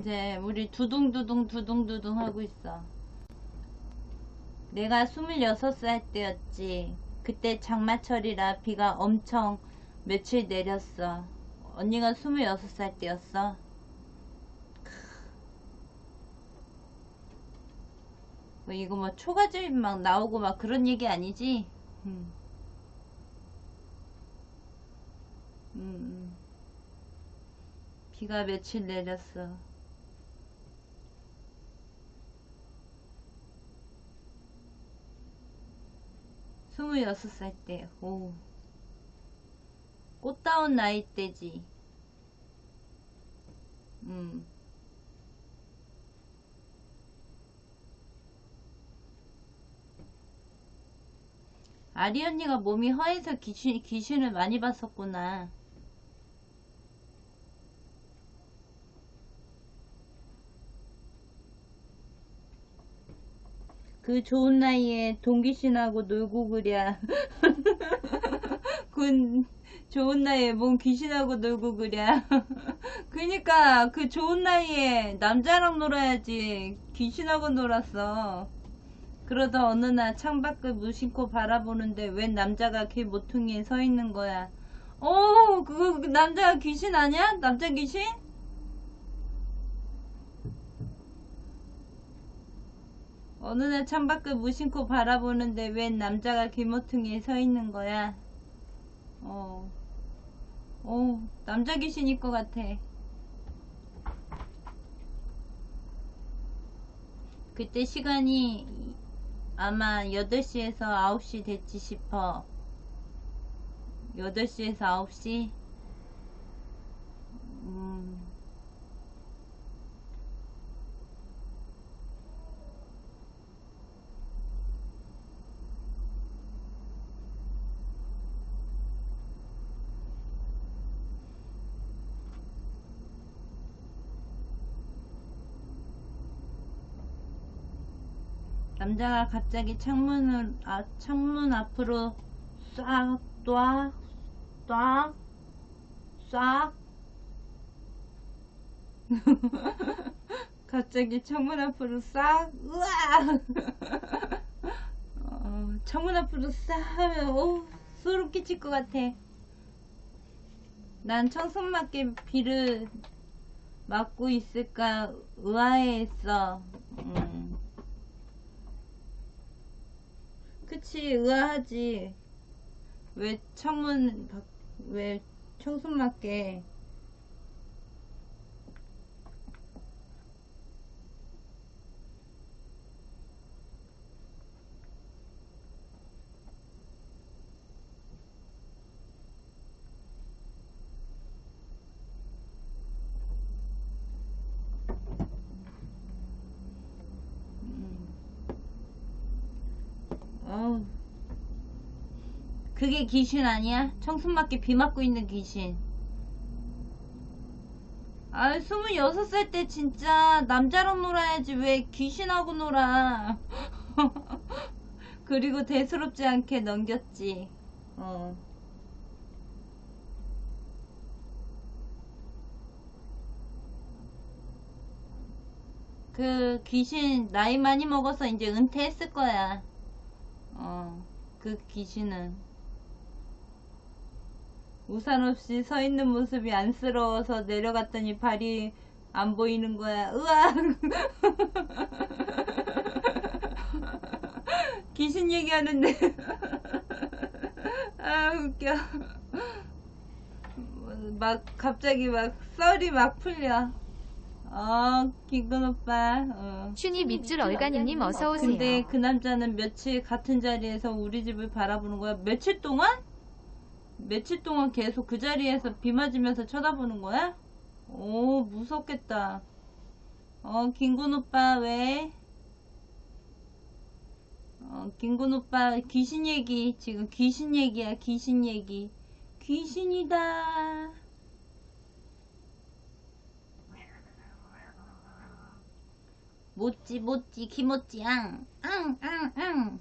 이제 우리 두둥두둥 두둥두둥 하고 있어. 내가 26살 때였지. 그때 장마철이라 비가 엄청 며칠 내렸어. 언니가 26살 때였어. 뭐 이거 뭐 초가집 막 나오고 막 그런 얘기 아니지? 음. 음, 음. 비가 며칠 내렸어. 스물여섯 살 때, 오. 꽃다운 나이 때지. 음. 아리 언니가 몸이 허해서 귀신, 귀신을 많이 봤었구나. 그 좋은 나이에 동귀신하고 놀고 그랴. 그 좋은 나이에 뭔 귀신하고 놀고 그랴. 그니까 그 좋은 나이에 남자랑 놀아야지 귀신하고 놀았어. 그러다 어느 날 창밖을 무심코 바라보는데 웬 남자가 길 모퉁이에 서 있는 거야. 어, 그거 그 남자가 귀신 아니야? 남자 귀신? 어느 날 창밖을 무심코 바라보는데 웬 남자가 길모퉁이에 서 있는 거야. 어, 어, 남자 귀신일 것 같아. 그때 시간이 아마 8시에서 9시 됐지 싶어. 8시에서 9시? 음. 남자가 갑자기 창문을 아 창문 앞으로 싹 ጧ, ጧ, 싹 갑자기 창문 앞으로 싹 우와. 어, 창문 앞으로 싹 하면 오 소름 끼칠 것 같아. 난 청순맞게 비를 맞고 있을까 의아해했어 그치 의아하지. 왜 창문 밖, 왜 청순맞게 그게 귀신 아니야? 청순맞게 비 맞고 있는 귀신. 아, 26살 때 진짜 남자랑 놀아야지 왜 귀신하고 놀아. 그리고 대수롭지 않게 넘겼지. 어. 그 귀신 나이 많이 먹어서 이제 은퇴했을 거야. 어, 그 귀신은 우산 없이 서 있는 모습이 안쓰러워서 내려갔더니 발이 안 보이는 거야. 으악! 귀신 얘기하는데. 아, 웃겨. 막, 갑자기 막, 썰이 막 풀려. 어, 김근 오빠. 어. 슈니 밑줄 얼간이님 어서 오세요. 근데 그 남자는 며칠 같은 자리에서 우리 집을 바라보는 거야. 며칠 동안? 며칠 동안 계속 그 자리에서 비 맞으면서 쳐다보는 거야? 오, 무섭겠다. 어, 김군 오빠, 왜? 어, 김군 오빠, 귀신 얘기. 지금 귀신 얘기야, 귀신 얘기. 귀신이다. 모찌 모찌 기모찌 앙 앙 앙 앙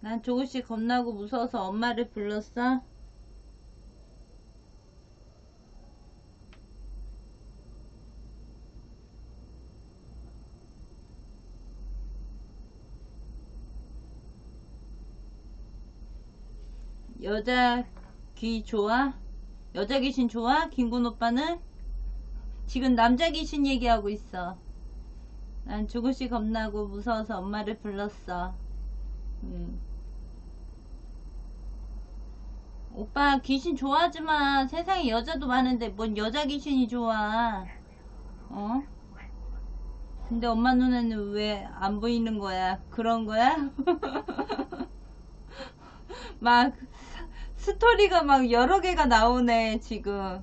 난 조금씩 겁나고 무서워서 엄마를 불렀어? 여자 귀 좋아? 여자 귀신 좋아? 김군 오빠는? 지금 남자 귀신 얘기하고 있어. 난 조금씩 겁나고 무서워서 엄마를 불렀어. 음. 오빠 귀신 좋아하지 마. 세상에 여자도 많은데 뭔 여자 귀신이 좋아. 어? 근데 엄마 눈에는 왜 안 보이는 거야? 그런 거야? 막 스- 스토리가 막 여러 개가 나오네 지금.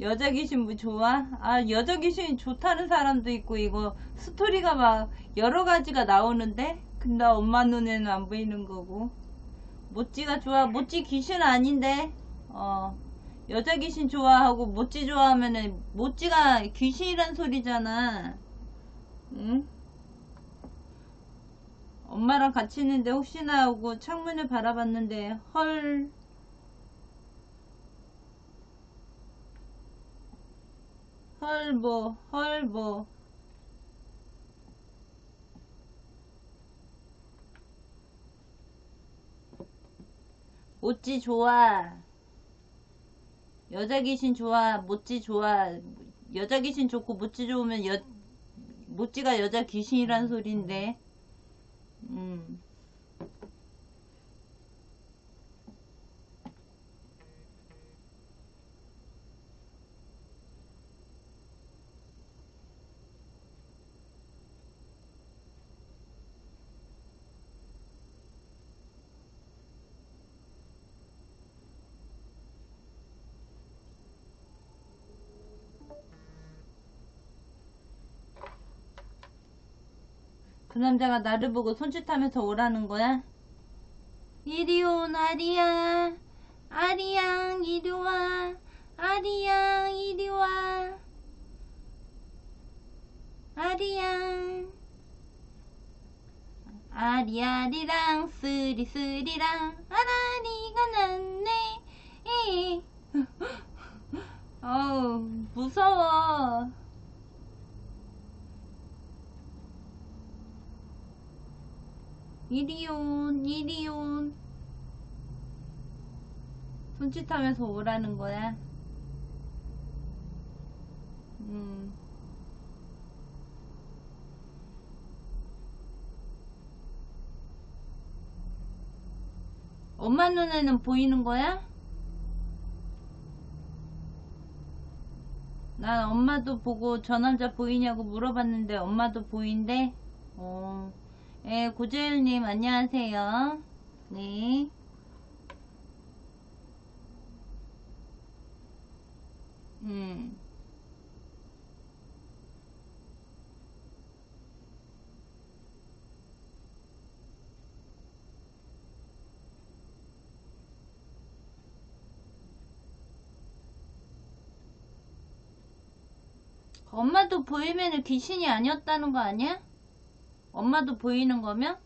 여자 귀신 뭐 좋아? 아 여자 귀신이 좋다는 사람도 있고 이거 스토리가 막 여러 가지가 나오는데 근데 엄마 눈에는 안 보이는 거고 모찌가 좋아 모찌 귀신 아닌데 어 여자 귀신 좋아하고 모찌 좋아하면은 모찌가 귀신이란 소리잖아 응? 엄마랑 같이 있는데 혹시나 하고 창문을 바라봤는데 헐. 헐보 헐보 모찌 좋아. 여자 귀신 좋아 모찌 좋아. 여자 귀신 좋고 모찌 좋으면 여 모찌가 여자 귀신이란 소린데 음 그 남자가 나를 보고 손짓하면서 오라는 거야? 이리 온 아리야. 아리양 이리 와. 아리양 이리 와. 아리양 아리아리랑 쓰리쓰리랑. 아라리가 났네. 이. 어우 무서워 이리온 이리온 손짓하면서 오라는 거야 음. 엄마 눈에는 보이는 거야? 난 엄마도 보고 저 남자 보이냐고 물어봤는데 엄마도 보인대? 어. 예, 고재일님 안녕하세요. 네. 음. 엄마도 보이면 귀신이 아니었다는 거 아니야? 엄마도 보이는 거면?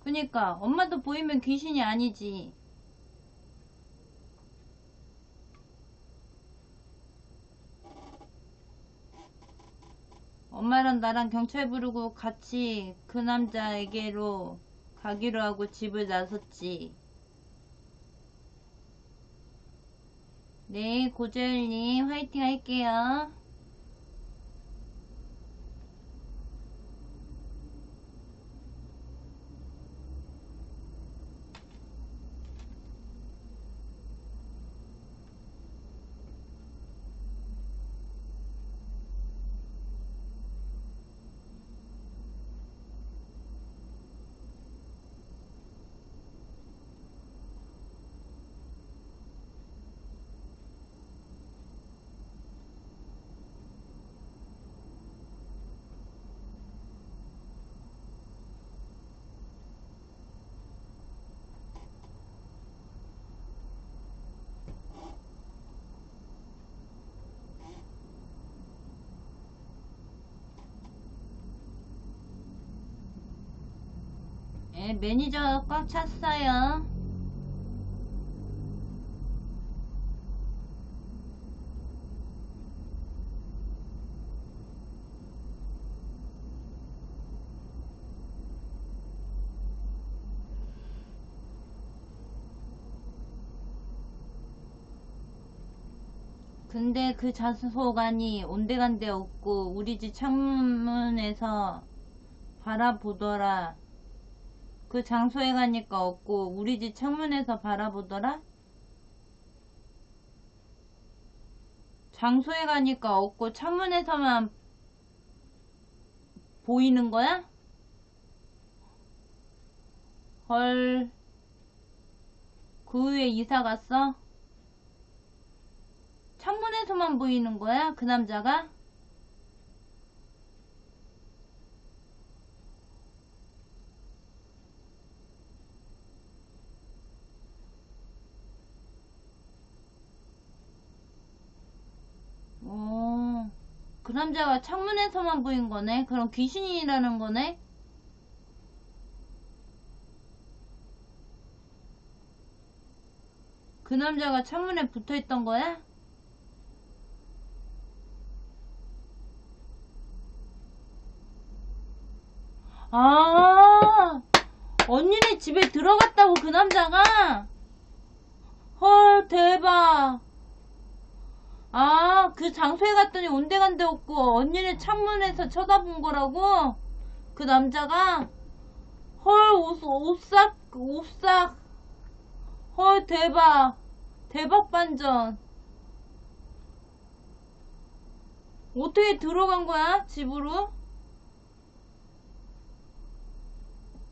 그니까 엄마도 보이면 귀신이 아니지. 엄마랑 나랑 경찰 부르고 같이 그 남자에게로 가기로 하고 집을 나섰지. 네 고재일님 화이팅 할게요 네, 매니저 꽉 찼어요. 근데 그 자소관이 온데간데 없고 우리 집 창문에서 바라보더라. 그 장소에 가니까 없고 우리 집 창문에서 바라보더라? 장소에 가니까 없고 창문에서만 보이는 거야? 헐. 그 후에 이사 갔어? 창문에서만 보이는 거야? 그 남자가? 어, 그 남자가 창문에서만 보인 거네? 그럼 귀신이라는 거네? 그 남자가 창문에 붙어 있던 거야? 아, 언니네 집에 들어갔다고 그 남자가? 헐, 대박. 아, 그 장소에 갔더니 온데간데 없고 언니네 창문에서 쳐다본 거라고? 그 남자가? 헐, 옷, 옷싹, 옷싹. 헐, 대박. 대박 반전. 어떻게 들어간 거야, 집으로?